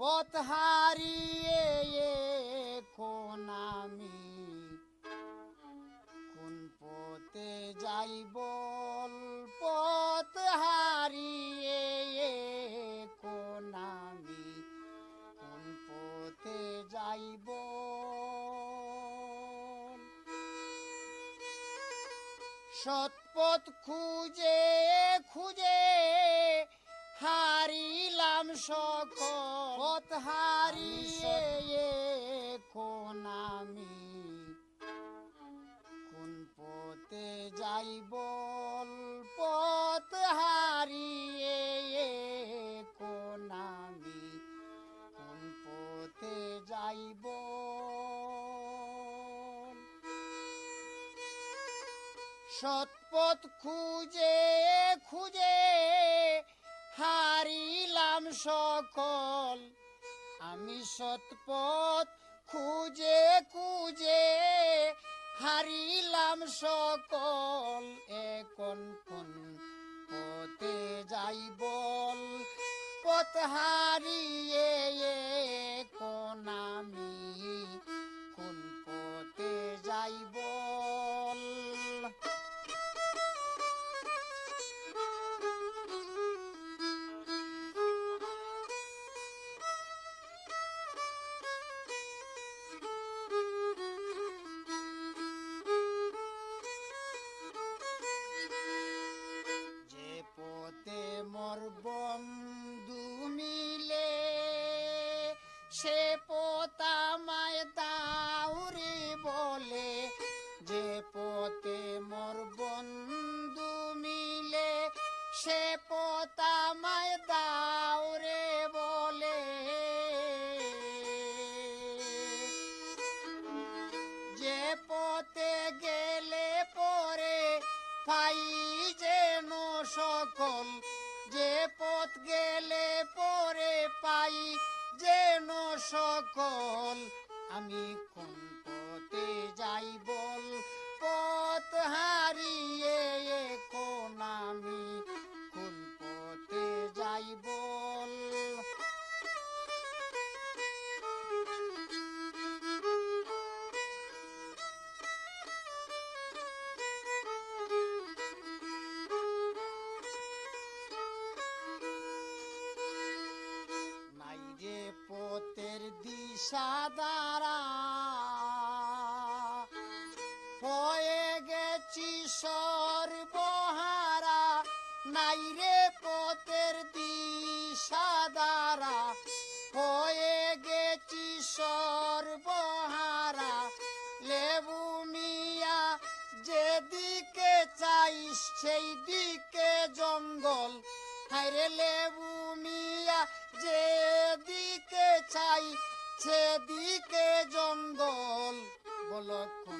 পথ হারিয়ে এখন আমি কোন পথে যাই বল? পথ হারিয়ে এখন আমি কোন পথে যাইব সৎপথ খুঁজে খুঁজে হারিলাম সকল হারিয়ে এখন আমি কোন পথে যাই বল, পথ হারিয়ে এখন আমি কোন পথে যাইব সৎপথ খুঁজে খুঁজে হারিলাম সকল। আমি সৎপথ খুঁজে খুঁজে হারিলাম সকল। এখন কোন পথে যাই বল? পথ পথ সকল আমি কোন পথে যাই দ্বারা হয়ে গেছি সর্বহারা, নাই রে পথের দিশা দ্বারা। হয়ে গেছি সর্বহারা, লেবু মিয়া, যেদিকে চাইস সেই দিকে জঙ্গল হায়রে লেবু মিয়া, যেদিকে চাই সেদিকে জঙ্গল বলক্ষণ